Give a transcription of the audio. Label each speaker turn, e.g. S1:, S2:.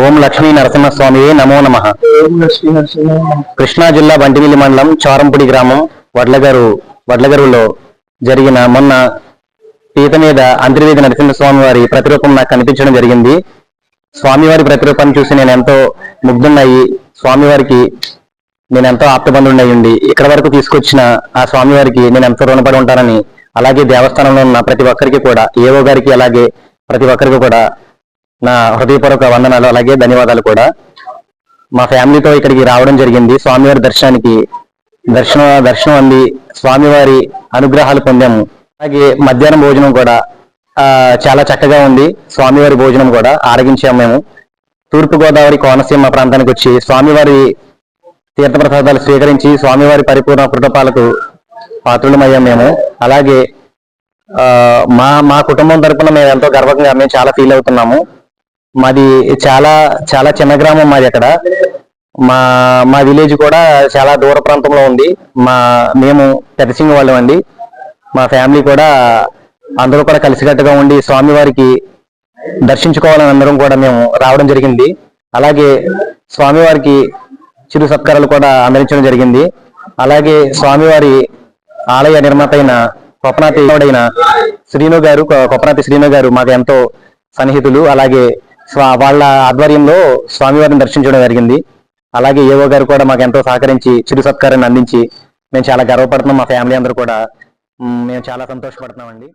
S1: ఓం లక్ష్మీ నరసింహస్వామి నమో నమ. కృష్ణా జిల్లా బంటిమిల్లి మండలం చోరంపుడి గ్రామం వడ్లగారు వడ్లగారులో జరిగిన మొన్న పీత మీద అంతర్వేది నరసింహస్వామి వారి ప్రతిరూపం నాకు కనిపించడం జరిగింది. స్వామివారి ప్రతిరూపాన్ని చూసి నేను ఎంతో ముగ్ధున్నాయి స్వామివారికి నేను ఎంతో ఆప్తబంధుడినై ఉండి ఇక్కడ వరకు తీసుకొచ్చిన ఆ స్వామివారికి నేను ఎంతో రుణపడి ఉంటానని అలాగే దేవస్థానంలో ఉన్న ప్రతి ఒక్కరికి కూడా ఏవో గారికి అలాగే ప్రతి ఒక్కరికి కూడా నా హృదయపూర్వక వందనాలు అలాగే ధన్యవాదాలు కూడా. మా ఫ్యామిలీతో ఇక్కడికి రావడం జరిగింది. స్వామివారి దర్శనానికి దర్శనం దర్శనం అంది. స్వామివారి అనుగ్రహాలు పొందాము. అలాగే మధ్యాహ్నం భోజనం కూడా చాలా చక్కగా ఉంది. స్వామివారి భోజనం కూడా ఆరగించాము మేము. తూర్పుగోదావరి కోనసీమ ప్రాంతానికి వచ్చి స్వామివారి తీర్థప్రసాదాలు స్వీకరించి స్వామివారి పరిపూర్ణ కృతపాలకు పాత్రులమయ్యాం మేము. అలాగే మా మా కుటుంబం తరపున మేము ఎంతో గర్వంగా మేము చాలా ఫీల్ అవుతున్నాము. మాది చాలా చాలా చిన్న గ్రామం మాది అక్కడ. మా మా విలేజ్ కూడా చాలా దూర ప్రాంతంలో ఉంది. మా మేము పెద్దసింగ వాళ్ళం అండి. మా ఫ్యామిలీ కూడా అందరూ కూడా కలిసికట్టుగా ఉండి స్వామివారికి దర్శించుకోవాలని అందరం కూడా మేము రావడం జరిగింది. అలాగే స్వామివారికి చిరు సత్కారాలు కూడా అందించడం జరిగింది. అలాగే స్వామివారి ఆలయ నిర్మాత అయిన కొప్పనాథిడైన అయిన శ్రీను గారు కొప్పనాథి కొప్పనాతి శ్రీను గారు మాకు ఎంతో సన్నిహితులు. అలాగే స్వా- వాళ్ళ ఆధ్వర్యంలో స్వామివారిని దర్శించడం జరిగింది. అలాగే ఏవో గారు కూడా మాకు ఎంతో సహకరించి చిరు సత్కారాన్ని అందించి మేము చాలా గర్వపడుతున్నాం. మా ఫ్యామిలీ అందరూ కూడా మేము చాలా సంతోషపడుతున్నామండి.